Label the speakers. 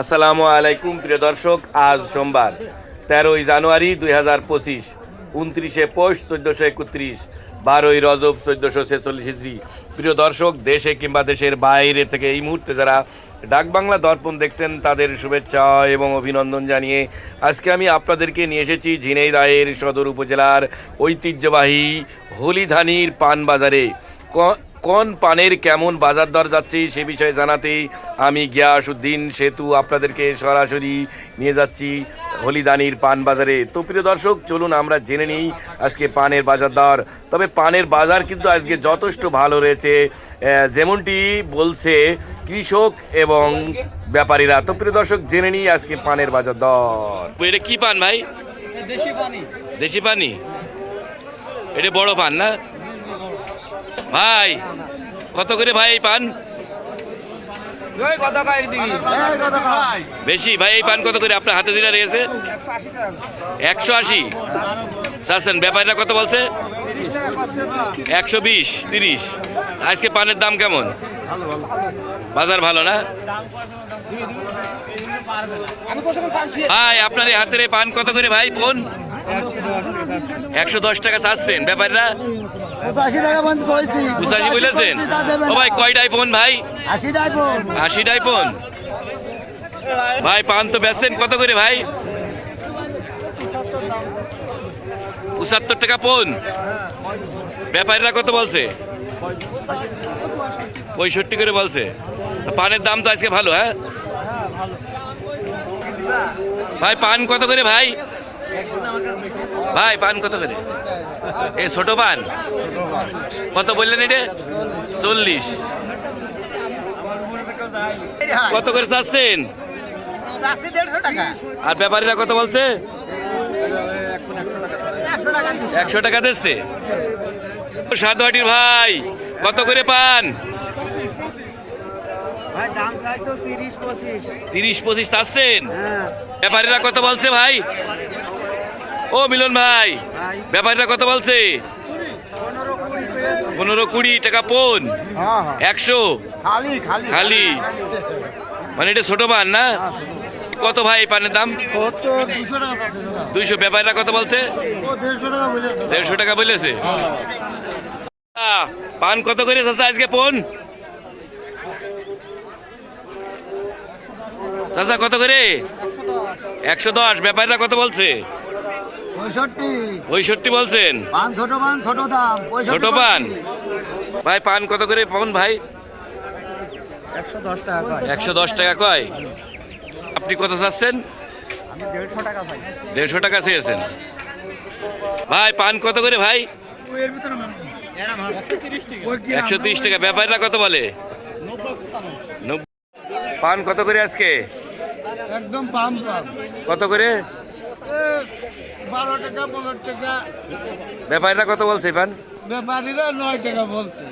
Speaker 1: আসসালামু আলাইকুম, প্রিয় দর্শক, আজ সোমবার, তেরোই জানুয়ারি দুই হাজার পঁচিশ, উনত্রিশে পৌষ চোদ্দোশো একত্রিশ, বারোই রজব চোদ্দোশো ছেচল্লিশ প্রিয় দর্শক, দেশে কিংবা দেশের বাইরে থেকে এই মুহূর্তে যারা ডাকবাংলা দর্পণ দেখছেন, তাদের শুভেচ্ছা এবং অভিনন্দন জানিয়ে আজকে আমি আপনাদেরকে নিয়ে এসেছি ঝিনাইদহের সদর উপজেলার ঐতিহ্যবাহী হলিধানির পান বাজারে কোন পানের কেমন বাজার দর যাচ্ছে সে বিষয়ে জানাতেই আমি গিয়াসুদ্দিন সেতু আপনাদেরকে সরাসরি নিয়ে যাচ্ছি হলিদানির পান বাজারে। তো প্রিয় দর্শক চলুন আমরা জেনে নিই আজকে পানের বাজার দর। তবে পানের বাজার কিন্তু আজকে যথেষ্ট ভালো রয়েছে যেমনটি বলছে কৃষক এবং ব্যাপারীরা। তো প্রিয় দর্শক জেনে নিই আজকে পানের বাজার দর। এটা কি পান ভাই?
Speaker 2: দেশি পানি।
Speaker 1: দেশি পানি? এটা বড় পান না? ভাই কত করে ভাই এই পান? বেশি? ভাই এই পান কত করে? আপনার হাতে যেটা রয়েছে একশো আশি। চাচ্ছেন ব্যাপারীরা কত বলছে? একশো বিশ তিরিশ। আজকে পানের দাম কেমন? বাজার ভালো না? ভাই আপনার এই হাতের এই পান কত করে ভাই? ফোন? একশো দশ টাকা চাচ্ছেন ব্যাপারীরা
Speaker 3: পঁচাশি
Speaker 1: বলেছেন? ও ভাই কয়টাই ফোন ভাই?
Speaker 3: আশি টাকা
Speaker 1: আশিটাই ফোন ভাই পান তো বেচছেন কত করে ভাই? পঁচাত্তর টাকা ফোন ব্যাপারীরা কত বলছে? পঁয়ষট্টি করে বলছে। পানের দাম তো আজকে ভালো হ্যাঁ? ভাই পান কত করে ভাই? ভাই পান কত করে? এ ছোট পান? কত বললেন এটা? চল্লিশ। কত করে চাচ্ছেন? আর ব্যাপারীরা কত বলছে?
Speaker 3: একশো টাকা
Speaker 1: দিচ্ছে। সাদুয়াটির ভাই কত করে পান?
Speaker 3: তিরিশ পঁচিশ
Speaker 1: চাচ্ছেন?
Speaker 3: হ্যাঁ।
Speaker 1: ব্যাপারীরা কত বলছে ভাই? ও মিলন ভাই ব্যাপারীরা কত বলছে? পনেরো কুড়ি টাকা পোন।
Speaker 3: হ্যাঁ
Speaker 1: একশো।
Speaker 3: খালি
Speaker 1: মানে এটা ছোট পান না? কত ভাই পানের দাম? দুইশো ব্যাপারীরা কত বলছে?
Speaker 3: দেড়শো টাকা
Speaker 1: বলেছে। পান কত করে চাচা আজকে পোন? চাচা কত করে? একশো দশ। ব্যাপারটা কত বলছে?
Speaker 3: পঁয়ষট্টি।
Speaker 1: পঁয়ষট্টি বলছেন?
Speaker 3: পান ছোট পান ছোট দাম
Speaker 1: ছোট পান? ভাই পান কত করে? পান ভাই?
Speaker 3: একশো দশ টাকা কয়?
Speaker 1: একশো দশ টাকা কয়? আপনি কত চাচ্ছেন?
Speaker 3: আমি দেড়শো টাকা পাই
Speaker 1: দেড়শো টাকা চেয়েছেন। ভাই পান কত করে ভাই? একশো তিরিশ টাকা। ব্যাপারীরা কত বলে? পান কত করে আজকে?
Speaker 3: একদম পাম পাম।
Speaker 1: কত করে?
Speaker 3: বারো টাকা পনেরো টাকা।
Speaker 1: ব্যাপারীরা কত বলছে পান
Speaker 3: ব্যাপারীরা নয় টাকা বলছে।